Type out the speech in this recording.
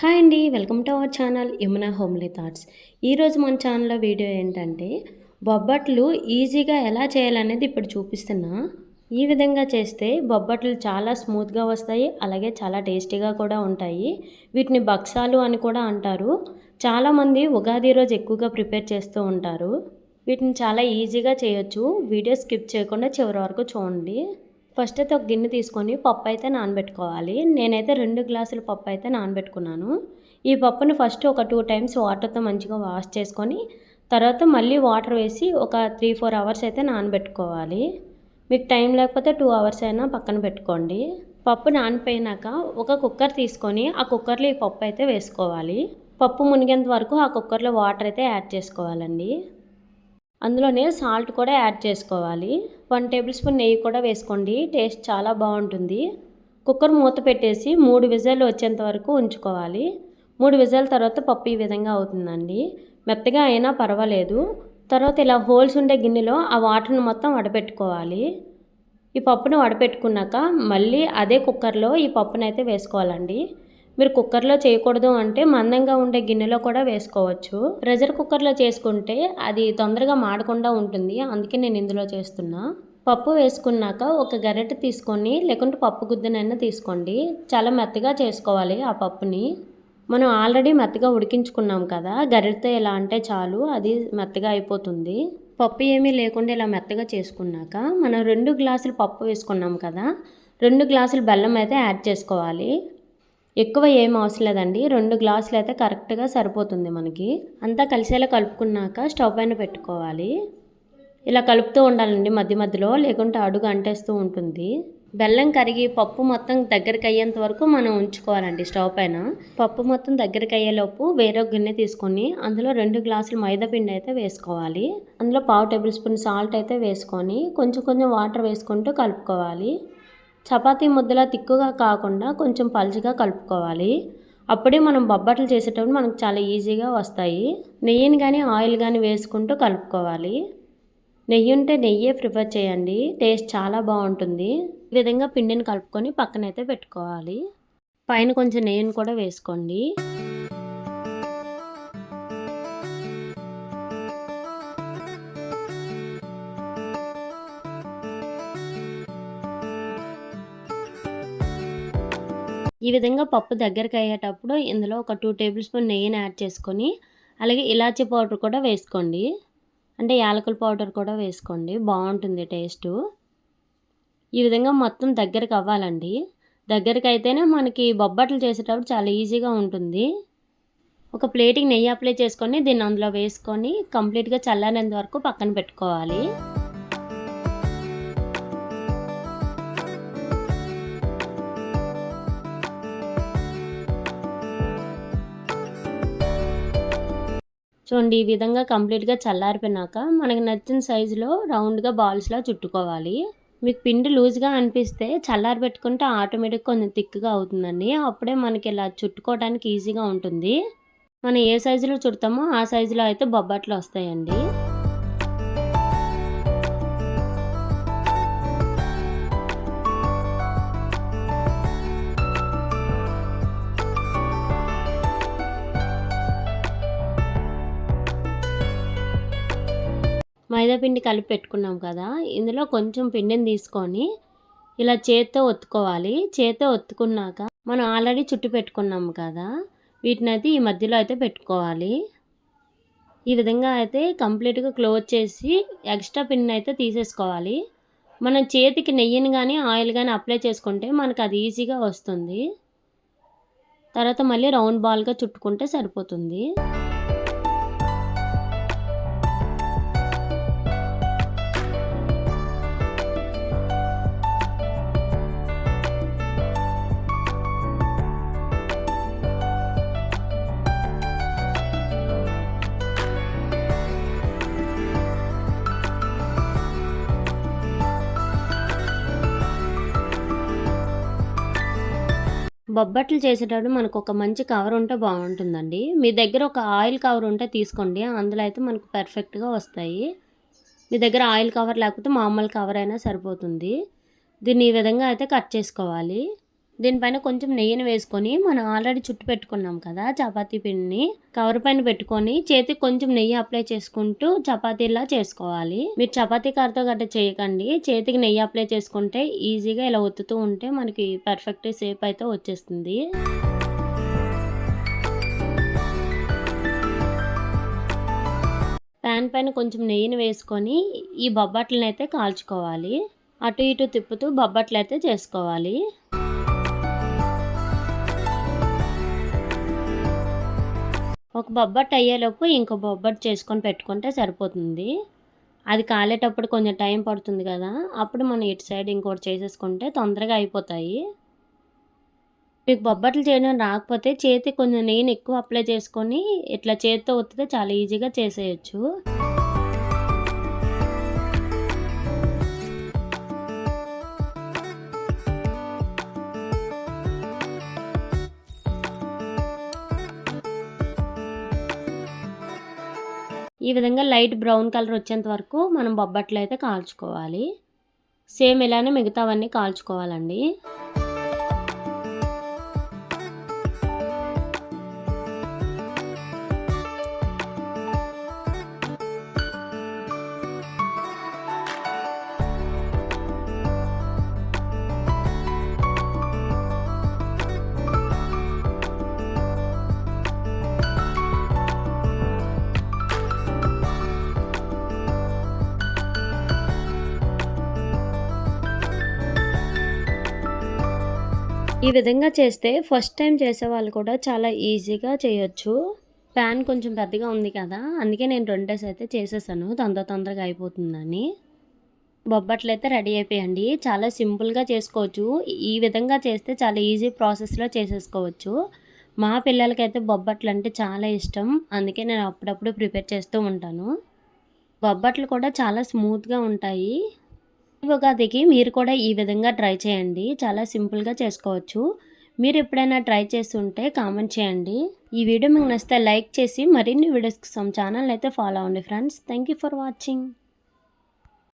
Hi అండి welcome to our channel Yamuna homely thoughts. ఈరోజు మన ఛానల్లో వీడియో ఏంటంటే బొబ్బట్లు ఈజీగా ఎలా చేయాలనేది ఇప్పుడు చూపిస్తున్నా. ఈ విధంగా చేస్తే బొబ్బట్లు చాలా స్మూత్గా వస్తాయి అలాగే చాలా టేస్టీగా కూడా ఉంటాయి. వీటిని బక్సాలు అని కూడా అంటారు. చాలామంది ఉగాది రోజు ఎక్కువగా ప్రిపేర్ చేస్తూ ఉంటారు. వీటిని చాలా ఈజీగా చేయొచ్చు. వీడియో స్కిప్ చేయకుండా చివరి వరకు చూడండి. ఫస్ట్ అయితే ఒక గిన్నె తీసుకొని పప్పు అయితే నానబెట్టుకోవాలి. నేనైతే రెండు గ్లాసుల పప్పు అయితే నానబెట్టుకున్నాను. ఈ పప్పును ఫస్ట్ ఒక టూ టైమ్స్ వాటర్తో మంచిగా వాష్ చేసుకొని తర్వాత మళ్ళీ వాటర్ వేసి ఒక త్రీ ఫోర్ అవర్స్ అయితే నానబెట్టుకోవాలి. మీకు టైం లేకపోతే టూ అవర్స్ అయినా పక్కన పెట్టుకోండి. పప్పు నానిపోయినాక ఒక కుక్కర్ తీసుకొని ఆ కుక్కర్లో ఈ పప్పు అయితే వేసుకోవాలి. పప్పు మునిగేంత వరకు ఆ కుక్కర్లో వాటర్ అయితే యాడ్ చేసుకోవాలండి. అందులోనే సాల్ట్ కూడా యాడ్ చేసుకోవాలి. వన్ టేబుల్ స్పూన్ నెయ్యి కూడా వేసుకోండి. టేస్ట్ చాలా బాగుంటుంది. కుక్కర్ మూత పెట్టేసి మూడు విజాలు వచ్చేంత వరకు ఉంచుకోవాలి. మూడు విజాల తర్వాత పప్పు ఈ విధంగా అవుతుందండి. మెత్తగా అయినా పర్వాలేదు. తర్వాత ఇలా హోల్స్ ఉండే గిన్నెలో ఆ వాటర్ని మొత్తం వడపెట్టుకోవాలి. ఈ పప్పును వడపెట్టుకున్నాక మళ్ళీ అదే కుక్కర్లో ఈ పప్పునైతే వేసుకోవాలండి. మీరు కుక్కర్లో చేయకూడదు అంటే మందంగా ఉండే గిన్నెలో కూడా వేసుకోవచ్చు. ప్రెషర్ కుక్కర్లో చేసుకుంటే అది తొందరగా మాడకుండా ఉంటుంది. అందుకే నేను ఇందులో చేస్తున్నా. పప్పు వేసుకున్నాక ఒక గరిటె తీసుకొని లేకుంటే పప్పు గుద్దనైనా తీసుకోండి. చాలా మెత్తగా చేసుకోవాలి ఆ పప్పుని. మనం ఆల్రెడీ మెత్తగా ఉడికించుకున్నాం కదా గరిటెతో ఎలా అంటే చాలు అది మెత్తగా అయిపోతుంది. పప్పు ఏమీ లేకుండా ఇలా మెత్తగా చేసుకున్నాక మనం రెండు గ్లాసులు పప్పు వేసుకున్నాం కదా రెండు గ్లాసులు బెల్లం అయితే యాడ్ చేసుకోవాలి. ఎక్కువ ఏం అవసరం లేదండి. రెండు గ్లాసులు అయితే కరెక్ట్గా సరిపోతుంది మనకి. అంతా కలిసేలా కలుపుకున్నాక స్టవ్ పైన పెట్టుకోవాలి. ఇలా కలుపుతూ ఉండాలండి మధ్య మధ్యలో లేకుంటే అడుగు అంటేస్తూ ఉంటుంది. బెల్లం కరిగి పప్పు మొత్తం దగ్గరికి అయ్యేంత వరకు మనం ఉంచుకోవాలండి స్టవ్ పైన. పప్పు మొత్తం దగ్గరికి అయ్యేలోపు వేరే గిన్నె తీసుకొని అందులో రెండు గ్లాసులు మైదా పిండి అయితే వేసుకోవాలి. అందులో పావు టేబుల్ స్పూన్ సాల్ట్ అయితే వేసుకొని కొంచెం కొంచెం వాటర్ వేసుకుంటూ కలుపుకోవాలి. చపాతీ ముద్దలా తిక్కుగా కాకుండా కొంచెం పలుచగా కలుపుకోవాలి. అప్పుడే మనం బొబ్బట్లు చేసేటప్పుడు మనకు చాలా ఈజీగా వస్తాయి. నెయ్యిని కానీ ఆయిల్ కానీ వేసుకుంటూ కలుపుకోవాలి. నెయ్యి ఉంటే నెయ్యే ప్రిఫర్ చేయండి. టేస్ట్ చాలా బాగుంటుంది. ఈ విధంగా పిండిని కలుపుకొని పక్కనైతే పెట్టుకోవాలి. పైన కొంచెం నెయ్యిని కూడా వేసుకోండి. ఈ విధంగా పప్పు దగ్గరకు అయ్యేటప్పుడు ఇందులో ఒక టూ టేబుల్ స్పూన్ నెయ్యిని యాడ్ చేసుకొని అలాగే ఇలాచీ పౌడర్ కూడా వేసుకోండి. అంటే యాలకుల పౌడర్ కూడా వేసుకోండి. బాగుంటుంది టేస్టు. ఈ విధంగా మొత్తం దగ్గరకు అవ్వాలండి. దగ్గరికి అయితేనే మనకి బొబ్బట్లు చేసేటప్పుడు చాలా ఈజీగా ఉంటుంది. ఒక ప్లేట్కి నెయ్యి అప్లై చేసుకొని దీన్ని అందులో వేసుకొని కంప్లీట్గా చల్లనేంత వరకు పక్కన పెట్టుకోవాలి. చూడండి ఈ విధంగా కంప్లీట్గా చల్లారిపోయినాక మనకు నచ్చిన సైజులో రౌండ్గా బాల్స్లా చుట్టుకోవాలి. మీకు పిండి లూజ్గా అనిపిస్తే చల్లారి పెట్టుకుంటే ఆటోమేటిక్ కొంచెం థిక్గా అవుతుందండి. అప్పుడే మనకి ఇలా చుట్టుకోవడానికి ఈజీగా ఉంటుంది. మనం ఏ సైజులో చుడతామో ఆ సైజులో అయితే బొబ్బట్లు వస్తాయండి. మైదా పిండి కలిపి పెట్టుకున్నాం కదా ఇందులో కొంచెం పిండిని తీసుకొని ఇలా చేత్తో ఒత్తుకోవాలి. చేత్తో ఒత్తుకున్నాక మనం ఆల్రెడీ చుట్టు పెట్టుకున్నాం కదా వీటిని అయితే ఈ మధ్యలో అయితే పెట్టుకోవాలి. ఈ విధంగా అయితే కంప్లీట్గా క్లోజ్ చేసి ఎక్స్ట్రా పిన్ అయితే తీసేసుకోవాలి. మనం చేతికి నెయ్యిని కానీ ఆయిల్ కానీ అప్లై చేసుకుంటే మనకు అది ఈజీగా వస్తుంది. తర్వాత మళ్ళీ రౌండ్ బాల్గా చుట్టుకుంటే సరిపోతుంది. బొబ్బట్లు చేసేటప్పుడు మనకు ఒక మంచి కవర్ ఉంటే బాగుంటుందండి. మీ దగ్గర ఒక ఆయిల్ కవర్ ఉంటే తీసుకోండి. అందులో అయితే మనకు పర్ఫెక్ట్గా వస్తాయి. మీ దగ్గర ఆయిల్ కవర్ లేకపోతే మామూలు కవర్ అయినా సరిపోతుంది. దీన్ని ఈ విధంగా అయితే కట్ చేసుకోవాలి. దీనిపైన కొంచెం నెయ్యిని వేసుకొని మనం ఆల్రెడీ చుట్టు పెట్టుకున్నాం కదా చపాతీ పిండిని. కవర్ పైన పెట్టుకొని చేతికి కొంచెం నెయ్యి అప్లై చేసుకుంటూ చపాతీలా చేసుకోవాలి. మీరు చపాతీ కారతో గట్ట చేయకండి. చేతికి నెయ్యి అప్లై చేసుకుంటే ఈజీగా ఇలా ఒత్తుతూ ఉంటే మనకి పర్ఫెక్ట్ షేప్ అయితే వచ్చేస్తుంది. ప్యాన్ పైన కొంచెం నెయ్యిని వేసుకొని ఈ బొబ్బట్లను అయితే కాల్చుకోవాలి. అటు ఇటు తిప్పుతూ బొబ్బట్లు అయితే చేసుకోవాలి. ఒక బొబ్బట్టు అయ్యేలోపు ఇంకో బొబ్బట్టు చేసుకొని పెట్టుకుంటే సరిపోతుంది. అది కాలేటప్పుడు కొంచెం టైం పడుతుంది కదా అప్పుడు మనం ఇటు సైడ్ ఇంకోటి చేసేసుకుంటే తొందరగా అయిపోతాయి. మీకు బొబ్బట్లు చేయడం రాకపోతే చేతి కొంచెం నెయ్యిని ఎక్కువ అప్లై చేసుకొని ఇట్లా చేతితో ఒత్తితే చాలా ఈజీగా చేసేయచ్చు. ఈ విధంగా లైట్ బ్రౌన్ కలర్ వచ్చేంత వరకు మనం బొబ్బట్లు అయితే కాల్చుకోవాలి. సేమ్ ఇలానే మిగతావన్నీ కాల్చుకోవాలండి. ఈ విధంగా చేస్తే ఫస్ట్ టైం చేసేవాళ్ళు కూడా చాలా ఈజీగా చేయొచ్చు. ప్యాన్ కొంచెం పెద్దగా ఉంది కదా అందుకే నేను రెండేసి అయితే చేసేసాను. తొందర తొందరగా అయిపోతుందని. బొబ్బట్లు అయితే రెడీ అయిపోయండి. చాలా సింపుల్గా చేసుకోవచ్చు. ఈ విధంగా చేస్తే చాలా ఈజీ ప్రాసెస్లో చేసేసుకోవచ్చు. మా పిల్లలకైతే బొబ్బట్లు అంటే చాలా ఇష్టం. అందుకే నేను అప్పుడప్పుడు ప్రిపేర్ చేస్తూ ఉంటాను. బొబ్బట్లు కూడా చాలా స్మూత్గా ఉంటాయి. ఉగాదికి మీరు కూడా ఈ విధంగా ట్రై చేయండి. చాలా సింపుల్గా చేసుకోవచ్చు. మీరు ఎప్పుడైనా ట్రై చేస్తుంటే కామెంట్ చేయండి. ఈ వీడియో మీకు నచ్చితే లైక్ చేసి మరిన్ని వీడియోస్ కోసం ఛానల్ అయితే ఫాలో అవ్వండి friends. Thank you for watching.